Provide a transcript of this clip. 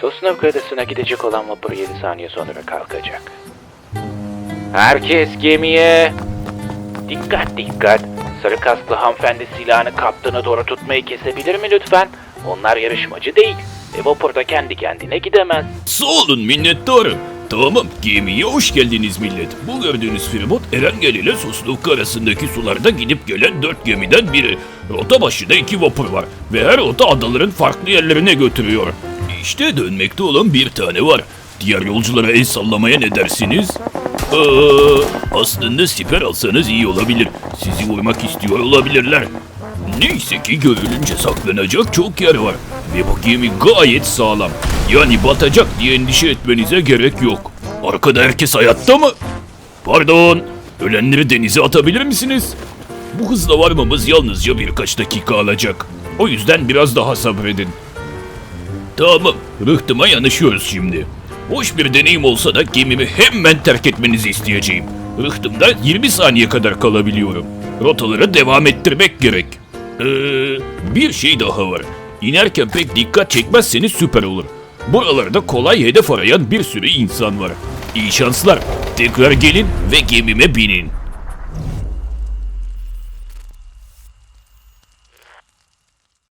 Sosnovka Adası'na gidecek olan vapur 7 saniye sonra kalkacak. Herkes gemiye! Dikkat dikkat! Sarı kasklı hanımefendi silahını kaptana doğru tutmayı kesebilir mi lütfen? Onlar yarışmacı değil ve vapurda kendi kendine gidemez. Sağ olun minnettarım. Tamam gemiye hoş geldiniz millet. Bu gördüğünüz feribot Erengel ile Sosnovka arasındaki sularda gidip gelen dört gemiden biri. Rota başında iki vapur var ve her rota adaların farklı yerlerine götürüyor. İşte dönmekte olan bir tane var. Diğer yolculara el sallamaya ne dersiniz? Ee, aslında siper alsanız iyi olabilir. Sizi vurmak istiyor olabilirler. Neyse ki görülünce saklanacak çok yer var. Ve bu gemi gayet sağlam. Yani batacak diye endişe etmenize gerek yok. Arkada herkes hayatta mı? Pardon. Ölenleri denize atabilir misiniz? Bu hızla varmamız yalnızca birkaç dakika alacak. O yüzden biraz daha sabredin. Tamam, rıhtıma yanaşıyoruz şimdi. Hoş bir deneyim olsa da gemimi hemen terk etmenizi isteyeceğim. Rıhtımda 20 saniye kadar kalabiliyorum. Rotaları devam ettirmek gerek. Ee, bir şey daha var. İnerken pek dikkat çekmezseniz süper olur. Buralarda kolay hedef arayan bir sürü insan var. İyi şanslar. Tekrar gelin ve gemime binin.